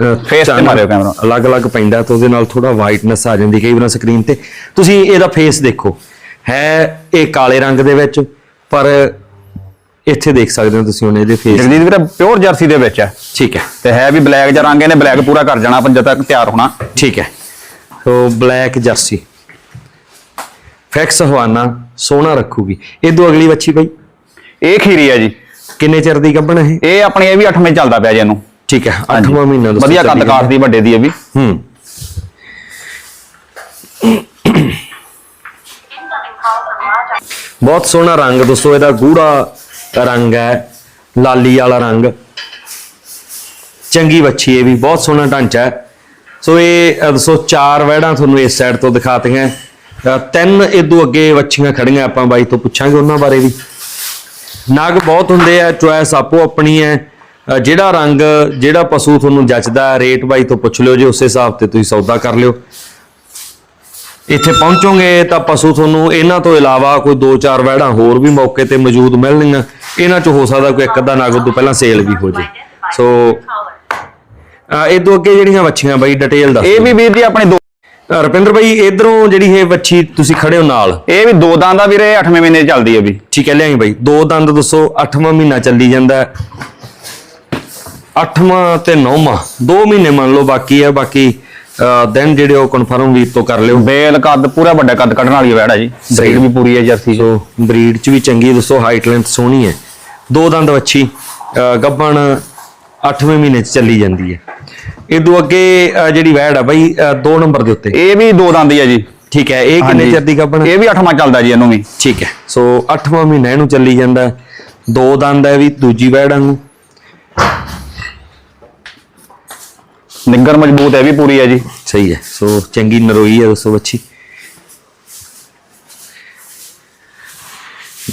Face ਤੇ ਮਾਰਿਓ camera। ਅਲੱਗ-ਅਲੱਗ ਪੈਂਦਾ ਤਾਂ ਉਹਦੇ ਨਾਲ ਥੋੜਾ ਵਾਈਟਨੈਸ ਆ ਜਾਂਦੀ ਕਈ ਵਾਰ ਸਕਰੀਨ ਤੇ। ਤੁਸੀਂ ਇਹਦਾ ਫੇਸ ਦੇਖੋ। ਹੈ ਇਹ ਕਾਲੇ ਰੰਗ ਦੇ ਵਿੱਚ ਪਰ ਇੱਥੇ ਦੇਖ ਸਕਦੇ ਹੋ ਤੁਸੀਂ ਹੁਣ ਇਹਦੇ ਫੇਸ ਜਗਦੀਪ ਵੀਰੇ ਪਿਓਰ ਜਰਸੀ ਦੇ ਵਿੱਚ ਹੈ। ਠੀਕ ਹੈ। ਤੇ ਹੈ ਵੀ ਬਲੈਕ ਜਾਂ ਰੰਗ ਇਹਨੇ ਬਲੈਕ ਪੂਰਾ ਕਰ ਜਾਣਾ ਪੰਜ ਤੱਕ ਤਿਆਰ ਹੋਣਾ। ਠੀਕ ਹੈ। So black jersey fax Havana ਸੋਹਣਾ ਰੱਖੂਗੀ। ਇਹ ਦੋ ਅਗਲੀ ਬੱਚੀ ਬਈ। ਇਹ ਖੀਰੀ ਹੈ ਜੀ। ਕਿੰਨੇ ਚਿਰ ਦੀ ਗੱਭਣ ਹੈ ਇਹ? ਇਹ ਆਪਣੀ ਇਹ ਵੀ 8ਵੇਂ ਚੱਲਦਾ ਪਿਆ ਜੀ ਇਹਨੂੰ। ਠੀਕ ਹੈ ਹਾਂਜੀ। 8ਵਾਂ ਮਹੀਨਾ ਦੱਸੋ ਵਧੀਆ ਕੱਦ ਕਾਠ ਦੀ ਵੱਡੇ ਦੀ ਇਹ ਵੀ। ਹੂੰ। ਬਹੁਤ ਸੋਹਣਾ ਰੰਗ ਦੋਸਤੋ ਇਹਦਾ ਗੂੜਾ ਰੰਗ ਹੈ ਲਾਲੀ ਵਾਲਾ ਰੰਗ। ਚੰਗੀ ਬੱਚੀ ਇਹ ਵੀ ਬਹੁਤ ਸੋਹਣਾ ਢਾਂਚਾ ਹੈ। ਸੋ ਇਹ ਅ, ਦੱਸੋ ਚਾਰ ਵਹਿੜਾਂ ਤੁਹਾਨੂੰ ਇਸ ਸਾਈਡ ਤੋਂ ਦਿਖਾਤੀਆਂ ਤਿੰਨ ਇਦੋਂ ਅੱਗੇ ਵੱਛੀਆਂ ਖੜੀਆਂ ਆਪਾਂ ਬਾਈ ਤੋਂ ਪੁੱਛਾਂਗੇ ਉਹਨਾਂ ਬਾਰੇ ਵੀ। ਨਗ ਬਹੁਤ ਹੁੰਦੇ ਆ ਚੁਆਇਸ ਆਪੋ ਆਪਣੀ ਹੈ। ਜਿਹੜਾ ਰੰਗ, ਜਿਹੜਾ ਪਸ਼ੂ ਤੁਹਾਨੂੰ ਜੱਚਦਾ ਰੇਟ ਬਾਈ ਤੋਂ ਪੁੱਛ ਲਿਓ ਜੀ, ਉਸੇ ਹਿਸਾਬ ਤੇ ਤੁਸੀਂ ਸੌਦਾ ਕਰ ਲਿਓ। ਇੱਥੇ ਪਹੁੰਚੋਗੇ ਤਾਂ ਪਸ਼ੂ ਤੁਹਾਨੂੰ ਇਹਨਾਂ ਤੋਂ ਇਲਾਵਾ ਕੋਈ 2-4 ਵੈੜਾਂ ਹੋਰ ਵੀ ਮੌਕੇ ਤੇ ਮੌਜੂਦ ਮਿਲਣਗੀਆਂ। ਇਹਨਾਂ ਚ ਹੋ ਸਕਦਾ ਕੋਈ ਇੱਕ ਅੱਧਾ ਨਗ ਤੋਂ ਪਹਿਲਾਂ ਸੇਲ ਵੀ ਹੋ ਜੇ ਸੋ ਇਹ ਤੋਂ ਅੱਗੇ ਜਿਹੜੀਆਂ ਵੱਛੀਆਂ ਬਾਈ, ਡਿਟੇਲ ਦੱਸ ਇਹ ਵੀ ਵੀਰ ਜੀ ਆਪਣੇ ਰੁਪਿੰਦਰ ਬਾਈ ਇਧਰੋਂ ਜਿਹੜੀ ਇਹ ਵੱਛੀ ਤੁਸੀਂ ਖੜੇ ਹੋ ਨਾਲ? ਇਹ ਵੀ ਦੋ ਦੰਦ ਆ ਵੀਰੇ 8ਵੇਂ ਮਹੀਨੇ ਚੱਲਦੀ ਹੈ ਵੀ। ਠੀਕ ਹੈ ਲਿਆਈ ਬਾਈ। ਦੋ ਦੰਦ ਦੱਸੋ 8ਵਾਂ ਮਹੀਨਾ ਚੱਲੀ ਜਾਂਦਾ 8ਵਾਂ ਤੇ 9ਵਾਂ ਦੋ ਮਹੀਨੇ ਮੰਨ ਲਓ ਬਾਕੀ ਹੈ ਬਾਕੀ ਦਿਨ ਜਿਹੜੇ ਉਹ ਕਨਫਰਮ ਵੀਰ ਤੋਂ ਕਰ ਲਿਓ। ਬੇਲ ਕੱਦ ਪੂਰਾ ਵੱਡਾ ਕੱਦ ਕੱਢਣ ਵਾਲੀ ਵੈੜ ਹੈ ਜੀ। ਬਰੀਡ ਵੀ ਪੂਰੀ ਹੈ ਜਰਸੀ ਸੋ ਬਰੀਡ ਚ ਵੀ ਚੰਗੀ ਦੱਸੋ ਹਾਈਟ ਲੈਂਥ ਸੋਹਣੀ ਹੈ। ਦੋ ਦੰਦ ਵੱਛੀ ਅ, ਗੱਭਣ 8ਵੇਂ ਮਹੀਨੇ ਚ ਚੱਲੀ ਜਾਂਦੀ ਹੈ। ਇਦੋਂ ਅੱਗੇ ਅ, ਜਿਹੜੀ ਵੈੜ ਆ ਬਾਈ 2 ਨੰਬਰ ਦੇ ਉੱਤੇ। ਇਹ ਵੀ ਦੋ ਦੰਦ ਹੀ ਹੈ ਜੀ। ਠੀਕ ਹੈ ਇਹ ਕਿੰਨੇ ਹਾਂਜੀ। ਚਿਰ ਦੀ ਗੱਭਣ? ਇਹ ਵੀ 8ਵਾਂ ਚੱਲਦਾ ਜੀ ਇਹਨੂੰ ਵੀ। ਠੀਕ ਹੈ ਸੋ 8ਵਾਂ ਮਹੀਨਾ ਇਹਨੂੰ ਚੱਲੀ ਜਾਂਦਾ। ਹੈ। ਦੋ ਦੰਦ ਹੈ ਵੀ ਦੂਜੀ ਵੈੜ ਵਾਂਗੂ ਨਿੱਗਰ ਮਜ਼ਬੂਤ ਹੈ ਵੀ ਪੂਰੀ ਹੈ ਜੀ। ਸਹੀ ਹੈ ਸੋ ਚੰਗੀ ਨਰੋਈ ਹੈ ਦੋਸਤੋ ਬੱਚੀ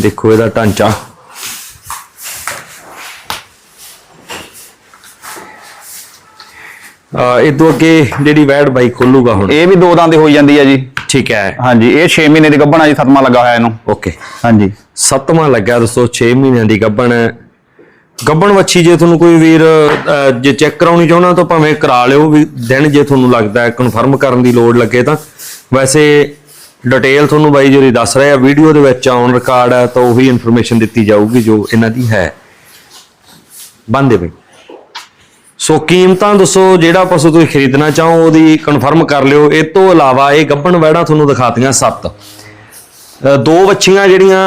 ਦੇਖੋ ਇਹਦਾ ਢਾਂਚਾ। ਇਹ ਤੋਂ ਅੱਗੇ ਜਿਹੜੀ ਵੈੜ ਬਾਈ ਖੋਲੂਗਾ ਹੁਣ। ਇਹ ਵੀ ਦੋ ਦੰਦ ਹੋਈ ਜਾਂਦੀ ਹੈ ਜੀ। ਠੀਕ ਹੈ। ਹਾਂਜੀ ਇਹ 6 ਮਹੀਨੇ ਦੀ ਗੱਭਣਾ ਜੀ ਸਤਮਾ ਲੱਗਾ ਹੋਇਆ ਇਹਨੂੰ। ਓਕੇ ਹਾਂਜੀ। ਸੱਤਵਾਂ ਲੱਗਾ ਦੋਸਤੋ 6 ਮਹੀਨਿਆਂ ਦੀ ਗੱਭਣ। ਗੱਭਣ ਵੱਛੀ ਜੇ ਤੁਹਾਨੂੰ ਕੋਈ ਵੀਰ ਜੇ ਚੈੱਕ ਕਰਾਉਣੀ ਚਾਹੁੰਦਾ ਤਾਂ ਭਾਵੇਂ ਕਰਾ ਲਿਓ ਵੀ ਦਿਨ ਜੇ ਤੁਹਾਨੂੰ ਲੱਗਦਾ ਹੈ ਕਨਫਰਮ ਕਰਨ ਦੀ ਲੋੜ ਲੱਗੇ ਤਾਂ। ਵੈਸੇ ਡਿਟੇਲ ਤੁਹਾਨੂੰ ਬਾਈ ਜਿਹੜੀ ਦੱਸ ਰਿਹਾ ਵੀਡੀਓ ਦੇ ਵਿੱਚ ਔਨ ਰਿਕਾਰਡ ਹੈ ਤਾਂ ਉਹੀ ਇਨਫੋਰਮੇਸ਼ਨ ਦਿੱਤੀ ਜਾਊਗੀ ਜੋ ਇਹਨਾਂ ਦੀ ਹੈ। ਬੰਦੇ ਬਈ। ਸੋ ਕੀਮਤਾਂ ਦੱਸੋ ਜਿਹੜਾ ਪਸ਼ੂ ਤੁਸੀਂ ਖਰੀਦਣਾ ਚਾਹੋ ਉਹਦੀ ਕਨਫਰਮ ਕਰ ਲਿਓ। ਇਹ ਤੋਂ ਇਲਾਵਾ ਇਹ ਗੱਭਣ ਵੈੜਾਂ ਤੁਹਾਨੂੰ ਦਿਖਾਤੀਆਂ ਸੱਤ। ਦੋ ਵੱਛੀਆਂ ਜਿਹੜੀਆਂ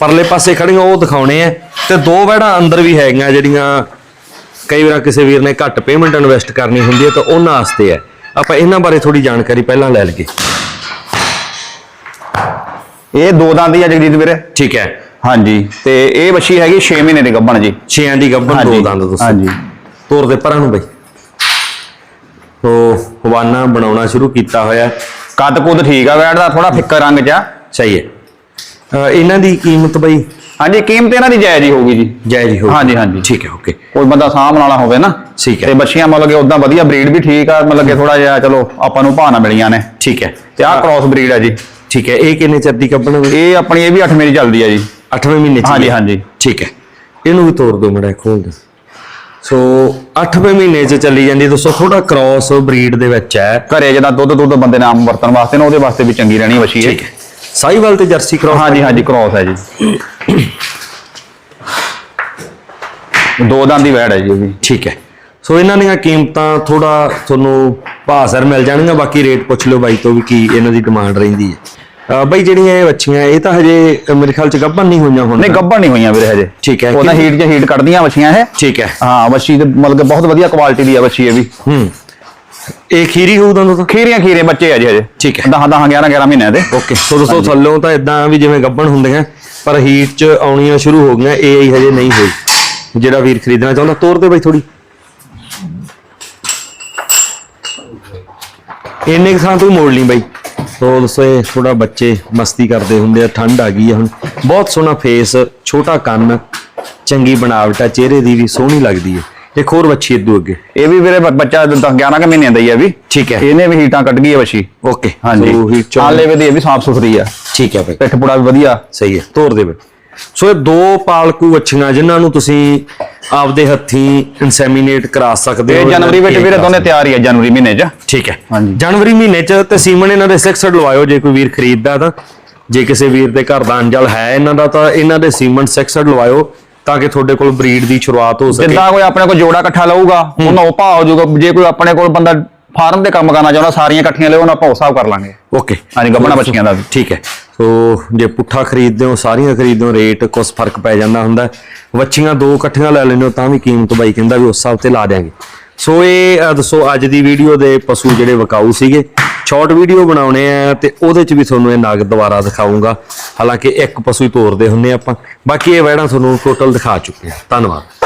ਪਰਲੇ ਪਾਸੇ ਖੜੀਆਂ ਉਹ ਦਿਖਾਉਣੇ ਆ। ਤੇ ਦੋ ਵੈੜਾਂ ਅੰਦਰ ਵੀ ਹੈਗੀਆਂ ਜਿਹੜੀਆਂ ਕਈ ਵਾਰ ਕਿਸੇ ਵੀਰ ਨੇ ਘੱਟ ਪੇਮੈਂਟ ਇਨਵੈਸਟ ਕਰਨੀ ਹੁੰਦੀ ਹੈ ਤਾਂ ਉਹਨਾਂ ਵਾਸਤੇ ਹੈ। ਆਪਾਂ ਇਹਨਾਂ ਬਾਰੇ ਥੋੜੀ ਜਾਣਕਾਰੀ ਪਹਿਲਾਂ ਲੈ ਲਈਏ। ਇਹ ਦੋ ਦੰਦ ਹੀ ਹੈ ਜਗਦੀਪ ਵੀਰੇ। ਠੀਕ ਹੈ। ਹਾਂਜੀ ਤੇ ਇਹ ਬੱਚੀ ਹੈਗੀ 6 ਮਹੀਨੇ ਦੀ ਗੱਭਣ ਜੀ। ਛੇਆਂ ਦੀ ਗੱਭਣ ਦੋ ਦੰਦ ਦੱਸੋ। ਹਾਂਜੀ। ਤੋਰ ਦੇ ਪਰਾਂ ਨੂੰ ਬਈ। ਤੋ ਹਵਾਨਾ ਬਣਾਉਣਾ ਸ਼ੁਰੂ ਕੀਤਾ ਹੋਇਆ। ਕੱਦ ਕੁੱਦ ਠੀਕ ਆ ਵੈੜ ਦਾ ਥੋੜਾ ਫਿੱਕਰ ਰੰਗ ਚ ਆ ਸਹੀ ਹੈ। ਇਹਨਾਂ ਦੀ ਕੀਮਤ ਬਈ? ਹਾਂਜੀ ਕੀਮਤ ਇਹਨਾਂ ਦੀ ਜਾਇਜ਼ ਹੀ ਹੋਊਗੀ ਜੀ। ਜਾਇਜ਼ ਹੀ ਹੋਊਗੀ। ਹਾਂਜੀ, ਹਾਂਜੀ। ਠੀਕ ਹੈ ਓਕੇ ਕੋਈ ਬੰਦਾ ਵਾਲਾ ਹੋਵੇ ਨਾ ਠੀਕ ਹੈ। ਤੇ ਬੱਚੀਆਂ ਮਤਲਬ ਕਿ ਉਦਾਂ ਵਧੀਆ ਬਰੀਡ ਵੀ ਠੀਕ ਆ ਮਤਲਬ ਕਿ ਥੋੜਾ ਜਿਹਾ ਚਲੋ ਆਪਾਂ ਨੂੰ ਨਾ ਮਿਲੀਆਂ ਨੇ। ਠੀਕ ਹੈ। ਤੇ ਆਹ ਕ੍ਰਾਸ ਬਰੀਡ ਆ ਜੀ। ਠੀਕ ਹੈ ਇਹ ਕਿੰਨੇ ਚਿਰ ਦੀ ਹੈ ਇਹ ਆਪਣੀ ਇਹ ਵੀ 8 ਮੇਰੀ ਚੱਲਦੀ ਆ ਜੀ। 8ਵੇਂ ਮਹੀਨੇ ਚ ਹਾਂਜੀ? ਹਾਂਜੀ। ਠੀਕ ਹੈ। ਇਹਨੂੰ ਵੀ ਤੋੜ ਦਿਓ ਮੜਾ ਖੋਲ ਦਿਓ। ਸੋ 8ਵੇਂ ਮਹੀਨੇ ਚ ਚੱਲੀ ਜਾਂਦੀ ਦੋਸਤੋ ਥੋੜਾ ਕ੍ਰਾਸ ਬਰੀਡ ਦੇ ਵਿੱਚ ਹੈ। ਘਰੇ ਜਿਹਦਾ ਦੁੱਧ ਦੁੱਧ ਬੰਦੇ ਨੇ ਆਮ ਵਰਤਣ ਵਾਸਤੇ ਨਾ ਉਹਦੇ ਵਾਸਤੇ ਵੀ ਚੰਗੀ ਰਹਿਣੀ ਠੀਕ ਹੈ। ਸਾਈਵਾਲ ਤੇ ਜਰਸੀ ਕ੍ਰਾਸ ਹਾਂਜੀ ਹਾਂਜੀ ਕ੍ਰਾਸ ਹੈ ਜੀ। ਦੋ ਦੰਦ ਦੀ ਵੈੜ ਹੈ ਜੀ ਇਹ ਵੀ। ਠੀਕ ਹੈ। ਸੋ ਇਹਨਾਂ ਦੀਆਂ ਕੀਮਤਾਂ ਥੋੜਾ ਤੁਹਾਨੂੰ ਭਾਅ ਮਿਲ ਜਾਣਗੀਆਂ ਬਾਕੀ ਰੇਟ ਪੁੱਛ ਲਿਓ ਬਾਈ ਤੋਂ ਵੀ ਕੀ ਇਹਨਾਂ ਦੀ ਡਿਮਾਂਡ ਰਹਿੰਦੀ ਹੈ। ਬਾਈ ਜਿਹੜੀਆਂ ਇਹ ਬੱਚੀਆਂ ਇਹ ਤਾਂ ਹਜੇ ਮੇਰੇ ਖਿਆਲ ਚ ਗੱਭਣ ਨਹੀਂ ਹੋਈਆਂ ਹੁਣ। ਨਹੀਂ ਗੱਭਣ ਨਹੀਂ ਹੋਈਆਂ ਵੀਰੇ ਹਜੇ। ਠੀਕ ਹੈ ਉਹਦਾ ਹੀਟ 'ਚ ਹੀਟ ਕੱਢਦੀਆਂ ਬੱਚੀਆਂ ਇਹ। ਠੀਕ ਹੈ। ਹਾਂ ਬੱਚੀ ਤੇ ਮਤਲਬ ਬਹੁਤ ਵਧੀਆ ਕੁਆਲਿਟੀ ਦੀ ਆ ਬੱਚੀ ਇਹ ਵੀ। ਹੂੰ। ਇਹ ਖੀਰੀ ਹੋਊ ਤੁਹਾਨੂੰ ਤਾਂ? ਖੀਰੀਆਂ ਖੀਰੇ ਬੱਚੇ ਆ ਜੀ ਹਜੇ। ਠੀਕ ਹੈ। 10 10 11 11 ਮਹੀਨਿਆਂ ਦੇ। ਓਕੇ ਸੋ ਦੋਸਤੋ ਥੱਲੋਂ ਤਾਂ ਇਦਾਂ ਵੀ ਜਿਵੇਂ ਗੱਭਣ ਹੁੰਦੀਆਂ ਪਰ ਹੀਟ ਚ ਆਉਣੀਆਂ ਸ਼ੁਰੂ ਹੋ ਗਈਆਂ ਇਹ ਹੀ ਹਜੇ ਨਹੀਂ ਹੋਈ। ਜਿਹੜਾ ਵੀਰ ਖਰੀਦਣਾ ਚਾਹੁੰਦਾ ਤੋਰ ਦੇ ਬਾਈ ਥੋੜੀ ਇੰਨੇ ਕੁ ਥਾਂ ਤੂੰ ਮੋੜ ਲਈ ਬਾਈ। ਸੋ ਦੋਸਤੋ ਇਹ ਥੋੜਾ ਬੱਚੇ ਮਸਤੀ ਕਰਦੇ ਹੁੰਦੇ ਆ ਠੰਡ ਆ ਗਈ ਆ ਹੁਣ। ਬਹੁਤ ਸੋਹਣਾ ਫੇਸ ਛੋਟਾ ਕੰਨ ਚੰਗੀ ਬਣਾਵਟ ਆ ਚਿਹਰੇ ਦੀ ਵੀ ਸੋਹਣੀ ਲੱਗਦੀ ਹੈ ਇੱਕ ਹੋਰ ਬੱਚੀ ਇਦੋਂ ਅੱਗੇ। ਇਹ ਵੀ ਵੀਰੇ ਬੱਚਾ 10 11 ਕੁ ਮਹੀਨਿਆਂ ਦਾ ਹੀ ਆ ਵੀ। ਠੀਕ ਹੈ। ਇਹਨੇ ਵੀ ਹੀਟਾਂ ਕੱਢ ਗਈ ਹੈ ਵਸ਼ੀ ਓਕੇ। ਹਾਂਜੀ। ਹੀ ਆਲੇ ਵੀ ਇਹ ਵੀ ਸਾਫ਼ ਸੁਥਰੀ ਆ। ਠੀਕ ਹੈ ਭਾਈ। ਪਿੱਠ ਪੁੜਾ ਵੀ ਵਧੀਆ। ਸਹੀ ਹੈ। ਤੋਰ ਦੇ ਬਈ ਸੋ ਇਹ ਦੋ ਪਾਲਕੂ ਵੱਛੀਆਂ ਜਿਨ੍ਹਾਂ ਨੂੰ ਤੁਸੀਂ ਆਪਦੇ ਹੱਥੀਂ ਇਨਸੈਮੀਨੇਟ ਕਰਾ ਸਕਦੇ ਇਹ ਹੋ ਜਨਵਰੀ ਵਿੱਚ ਵੀਰੇ ਦੋਨੇ ਤਿਆਰ ਹੀ ਆ ਜਨਵਰੀ ਮਹੀਨੇ 'ਚ। ਠੀਕ ਹੈ। ਹਾਂਜੀ। ਜਨਵਰੀ ਮਹੀਨੇ ਚ ਤੇ ਸੀਮਨ ਇਹਨਾਂ ਦੇ ਸਿਕਸਡ ਲਵਾਇਓ ਜੇ ਕੋਈ ਵੀਰ ਖਰੀਦਦਾ ਤਾਂ। ਜੇ ਕਿਸੇ ਵੀਰ ਦੇ ਘਰ ਦਾ ਅੰਜਲ ਹੈ ਇਹਨਾਂ ਦਾ ਤਾਂ ਇਹਨਾਂ ਦੇ ਸੀਮਨ ਸਿਕਸਡ ਲਵਾਇਓ ਤਾਂ ਕਿ ਤੁਹਾਡੇ ਕੋਲ ਬਰੀਡ ਦੀ ਸ਼ੁਰੂਆਤ ਹੋ ਸਕੇ। ਜਿੱਦਾਂ ਕੋਈ ਆਪਣੇ ਕੋਲ ਜੋੜਾ ਇਕੱਠਾ ਲਊਗਾ ਉਹਨਾਂ ਉਹ ਭਾਅ ਹੋ ਜਾਊਗਾ ਜੇ ਕੋਈ ਆਪਣੇ ਕੋਲ ਬੰਦਾ ਫਾਰਮ ਤੇ ਕੰਮ ਕਰਨਾ ਚਾਹੁੰਦਾ ਸਾਰੀਆਂ ਇਕੱਠੀਆਂ ਲਿਓ ਉਹਨਾਂ ਆਪਾਂ ਉਸ ਹਿਸਾਬ ਕਰ ਲਾਂਗੇ। ਓਕੇ। ਹਾਂਜੀ, ਗੱਭਣਾ ਬੱਚੀਆਂ ਦਾ ਵੀ। ਠੀਕ ਹੈ। ਸੋ ਜੇ ਪੁੱਠਾ ਖਰੀਦਦੇ ਹੋ, ਸਾਰੀਆਂ ਖਰੀਦਦੇ ਹੋ ਰੇਟ ਕੁਛ ਫ਼ਰਕ ਪੈ ਜਾਂਦਾ ਹੁੰਦਾ ਵੱਛੀਆਂ ਦੋ ਇਕੱਠੀਆਂ ਲੈ ਲੈਂਦੇ ਹੋ, ਤਾਂ ਵੀ ਕੀਮਤ ਬਾਈ ਕਹਿੰਦਾ ਵੀ ਉਸ ਹਿਸਾਬ ਤੇ ਲਾ ਦਿਆਂਗੇ। ਸੋ ਇਹ ਦੱਸੋ, ਅੱਜ ਦੀ ਵੀਡੀਓ ਦੇ ਪਸ਼ੂ ਜਿਹੜੇ ਵਿਕਾਊ ਸੀਗੇ ਸ਼ਾਰਟ ਵੀਡੀਓ ਬਣਾਉਣੇ ਆ ਤੇ ਉਹਦੇ ਚ ਵੀ ਤੁਹਾਨੂੰ ਇਹ ਨਗ ਦੁਬਾਰਾ ਦਿਖਾਉਂਗਾ ਹਾਲਾਂਕਿ ਇੱਕ ਪਸ਼ੂ ਹੀ ਤੋਰਦੇ ਹੁੰਨੇ ਆਪਾਂ। ਬਾਕੀ ਇਹ ਵੈੜਾਂ ਤੁਹਾਨੂੰ ਟੋਟਲ ਦਿਖਾ ਚੁੱਕੇ ਹਾਂ ਧੰਨਵਾਦ।